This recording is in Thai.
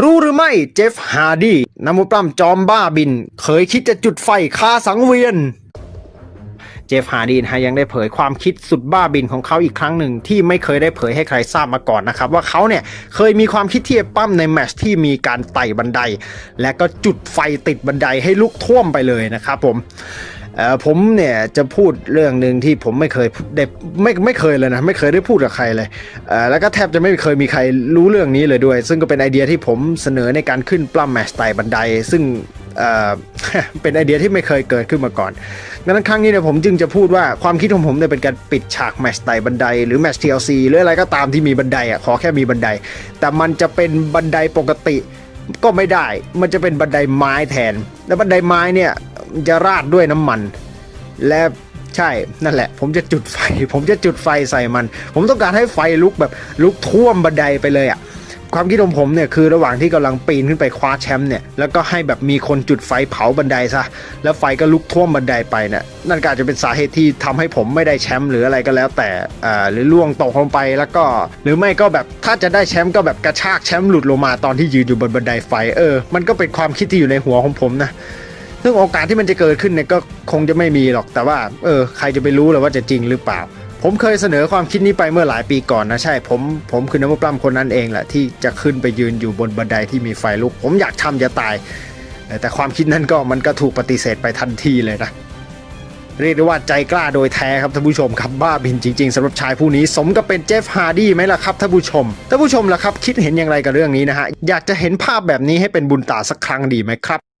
รู้หรือไม่เจฟฮาร์ดีนักมวยปล้ำจอมบ้าบิน เคยคิดจะจุดไฟคาสังเวียน เจฟฮาร์ดีนะฮยังได้เผยความคิดสุดบ้าบินของเขาอีกครั้งหนึ่งที่ไม่เคยได้เผยให้ใครทราบมาก่อนนะครับ ว่าเขาเนี่ยเคยมีความคิดที่จะปั้มในแมชที่มีการไต่บันได และก็จุดไฟติดบันไดให้ลุกท่วมไปเลยนะครับผม ผมเนี่ยจะพูดเรื่องหนึ่งที่ผมไม่เคยได้ไม่ไม่เคยเลยนะไม่เคยได้พูดกับใครเลยแล้วก็แทบจะไม่เคยมีใครรู้เรื่องนี้เลยด้วย ซึ่งก็เป็นไอเดียที่ผมเสนอในการขึ้นปล้ำแมชไต่บันได ซึ่งเเป็นไอเดียที่ไม่เคยเกิดขึ้นมาก่อนดังนั้นครั้งนี้เนี่ยผมจึงจะพูดว่าความคิดของผมเนี่ยเป็นการปิดฉากแมชไต่บันได หรือแมช TLC หรืออะไรก็ตามที่มีบันไดอะขอแค่มีบันได แต่มันจะเป็นบันไดปกติก็ไม่ได้ มันจะเป็นบันไดไม้แทน แล้วบันไดไม้เนี่ย จะราดด้วยน้ำมัน และใช่นั่นแหละ ผมจะจุดไฟ ผมจะจุดไฟใส่มัน ผมต้องการให้ไฟลุกแบบลุกท่วมบันไดไปเลยอะความคิดของผมเนี่ยคือระหว่างที่กำลังปีนขึ้นไปคว้าแชมป์เนี่ยแล้วก็ให้แบบมีคนจุดไฟเผาบันไดซะแล้วไฟก็ลุกท่วมบันไดไปเนี่ยนั่นก็อาจจะเป็นสาเหตุที่ทำให้ผมไม่ได้แชมป์หรืออะไรก็แล้วแต่อ่าหรือล่วงตกลงไปแล้วก็ หรือไม่ก็แบบถ้าจะได้แชมป์ก็แบบกระชากแชมป์หลุดลงมาตอนที่ยืนอยู่บนบันไดไฟเออมันก็เป็นความคิดที่อยู่ในหัวของผมนะ ซึ่งโอกาสที่มันจะเกิดขึ้นเนี่ยก็คงจะไม่มีหรอกแต่ว่า เออใครจะไปรู้เลยว่าจะจริงหรือเปล่า ผมเคยเสนอความคิดนี้ไปเมื่อหลายปีก่อนนะใช่ ผมผมคือนักมปล้ำคนนั้นเองแหละที่จะขึ้นไปยืนอยู่บนบันไดที่มีไฟลุก ผมอยากทำจะตาย แต่ความคิดนั้นก็มันก็ถูกปฏิเสธไปทันทีเลยนะเรียกได้ว่าใจกล้าโดยแท้ครับท่านผู้ชมครับบ้าบินจริงๆสำหรับชายผู้นี้สมกับเป็นเจฟฮาร์ดี้ไหมล่ะครับท่านผู้ชมท่านผู้ชมล่ะครับคิดเห็นอย่างไรกับเรื่องนี้นะฮะอยากจะเห็นภาพแบบนี้ให้เป็นบุญตาสักครั้งดีไหมครับ